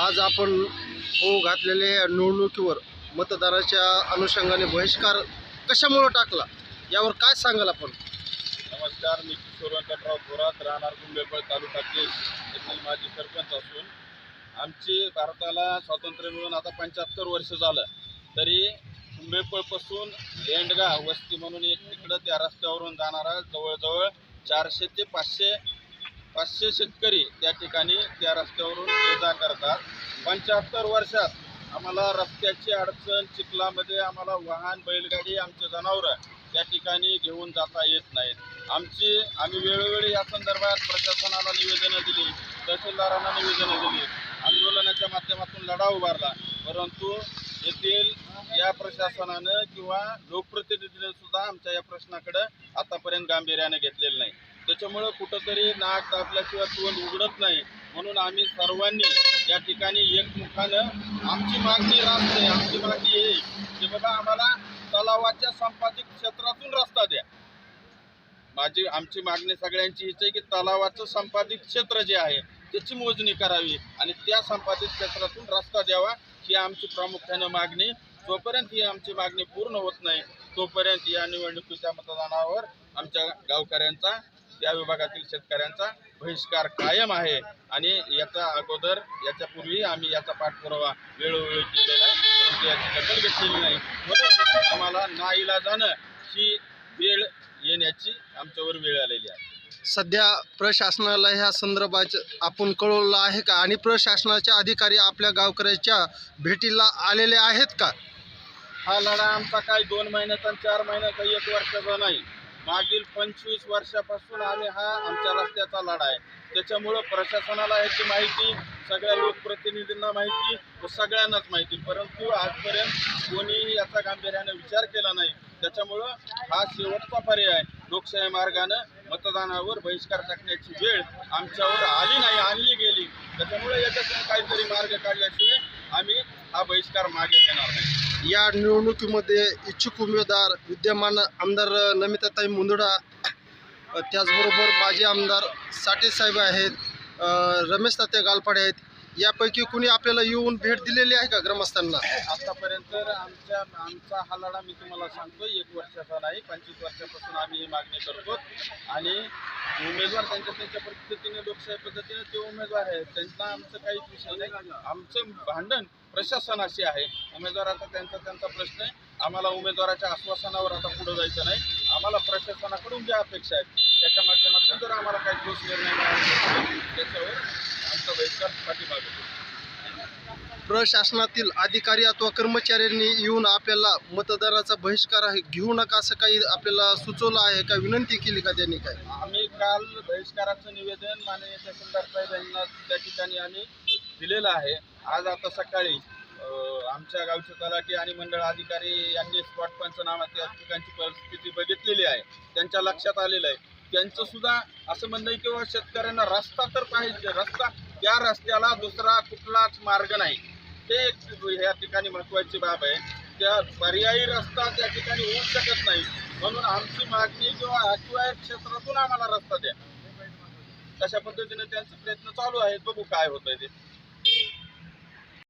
आज आपण होऊ घातलेल्या निवडणुकीवर मतदाराच्या अनुषंगाने बहिष्कार कशामुळं टाकला? यावर काय सांगाल आपण? नमस्कार मी किशोर व्यंकटराव थोरात राहणार कुंभेपळ तालुक्याचे येथील माजी सरपंच असून आमची भारताला स्वातंत्र्य मिळून आता पंच्याहत्तर वर्ष झालं. तरी कुंभेपळपासून लेंडगा वस्ती म्हणून एक तिकडं त्या रस्त्यावरून जाणारा जवळजवळ चारशे ते पाचशे पाचशे शेतकरी त्या ठिकाणी त्या रस्त्यावरून ये जा करतात. पंच्याहत्तर वर्षात आम्हाला रस्त्याची अडचण चिखलामध्ये आम्हाला वाहन बैलगाडी आमचे जनावरं त्या ठिकाणी घेऊन जाता येत नाहीत. आमची आम्ही वेळोवेळी या संदर्भात प्रशासनाला निवेदनं दिली तहसीलदारांना निवेदनं दिली आंदोलनाच्या माध्यमातून लढा उभारला. परंतु येथील या प्रशासनानं किंवा लोकप्रतिनिधीनं सुद्धा आमच्या या प्रश्नाकडं आतापर्यंत गांभीर्याने घेतलेलं नाही. त्याच्यामुळं कुठंतरी नाक दाबल्याशिवाय तोंड उघडत नाही. म्हणून आम्ही सर्वांनी या ठिकाणी एकमुखानं आमची मागणी राहते आमची मागणी आहे की बघा आम्हाला तलावाच्या संपादित क्षेत्रातून रस्ता द्या. माझी आमची मागणी सगळ्यांची हीच आहे की तलावाचं संपादित क्षेत्र जे आहे त्याची मोजणी करावी आणि त्या संपादित क्षेत्रातून रस्ता द्यावा ही आमची प्रामुख्यानं मागणी. जोपर्यंत ही आमची मागणी पूर्ण होत नाही तोपर्यंत या निवडणुकीच्या मतदानावर आमच्या गावकऱ्यांचा या विभागातील शेतकऱ्यांचा बहिष्कार कायम आहे आणि याचा अगोदर याच्यापूर्वी आम्ही याचा पाठपुरावा वेळोवेळी केलेला आहे. परंतु याची दखल घेतलेली नाही. म्हणून आम्हाला नाईलाजानं ही वेळ येण्याची आमच्यावर वेळ आलेली आहे. सध्या प्रशासनाला ह्या संदर्भात आपण कळवलं आहे का? आणि प्रशासनाचे अधिकारी आपल्या गावकऱ्याच्या भेटीला आलेले आहेत का? हा लढा आमचा काय दोन महिन्याचा चार महिन्याचा एक वर्षाचा नाही. मागील पंचवीस वर्षापासून आम्ही हा आमच्या रस्त्याचा लढा आहे. त्याच्यामुळं प्रशासनाला याची माहिती सगळ्या लोकप्रतिनिधींना माहिती व सगळ्यांनाच माहिती. परंतु आजपर्यंत कोणीही याचा गांभीर्याने विचार केला नाही. त्याच्यामुळं हा शेवटचा पर्याय लोकशाही मार्गानं मतदानावर बहिष्कार टाकण्याची वेळ आमच्यावर आली नाही आणली गेली. त्याच्यामुळे याच्यातून काहीतरी मार्ग काढल्याशिवाय आम्ही हा बहिष्कार मागे घेणार नाही. या निवडणुकीमध्ये इच्छुक उमेदवार विद्यमान आमदार नमिताताई मुंदडा त्याचबरोबर माजी आमदार साठे साहेब आहेत रमेश तात्या गालपाडे आहेत यापैकी कुणी आपल्याला येऊन भेट दिलेली आहे का ग्रामस्थांना? आतापर्यंत आमच्या आमचा हा लढा मी तुम्हाला सांगतो एक वर्षाचा नाही पंचवीस वर्षापासून आम्ही ही मागणी करतो. आणि उमेदवार त्यांच्या त्यांच्या पद्धतीने लोकशाही पद्धतीने ते उमेदवार आहेत. त्यांचा आमचं काहीच विषय नाही. आमचं भांडण प्रशासनाशी आहे. उमेदवाराचा त्यांचा त्यांचा प्रश्न आहे. आम्हाला उमेदवाराच्या आश्वासनावर आता पुढे जायचं नाही. आम्हाला प्रशासनाकडून ज्या अपेक्षा आहेत त्याच्या माध्यमातून जर आम्हाला काही ठोस निर्णय मिळाला त्याच्यावर आमचा बहिष्कार पाठीमागे प्रशासनातील अधिकारी अथवा कर्मचाऱ्यांनी येऊन आपल्याला मतदाराचा बहिष्कार आहे घेऊ नका असं काही आपल्याला सुचवलं आहे का? विनंती केली का त्यांनी काय? आम्ही काल बहिष्काराचं निवेदन माननीय तहसीलदार साहेब यांना त्या ठिकाणी आम्ही दिलेलं आहे. आज आता सकाळी अं, आमच्या गावचे तलाठी आणि मंडळ अधिकारी यांनी स्पॉट पंचनामा त्या ठिकाणची परिस्थिती बघितलेली आहे. त्यांच्या लक्षात आलेलं आहे. त्यांचं सुद्धा असं म्हणणं आहे की शेतकऱ्यांना रस्ता तर पाहिजे रस्ता त्या रस्त्याला दुसरा कुठलाच मार्ग नाही. ते एक या ठिकाणी महत्त्वाची बाब आहे. त्या पर्यायी रस्ता त्या ठिकाणी होऊ शकत नाही. म्हणून आमची मागणी किंवा अक्वायर क्षेत्रातून आम्हाला रस्ता द्या. तशा पद्धतीने त्यांचे प्रयत्न चालू आहेत. बघू काय होतंय ते.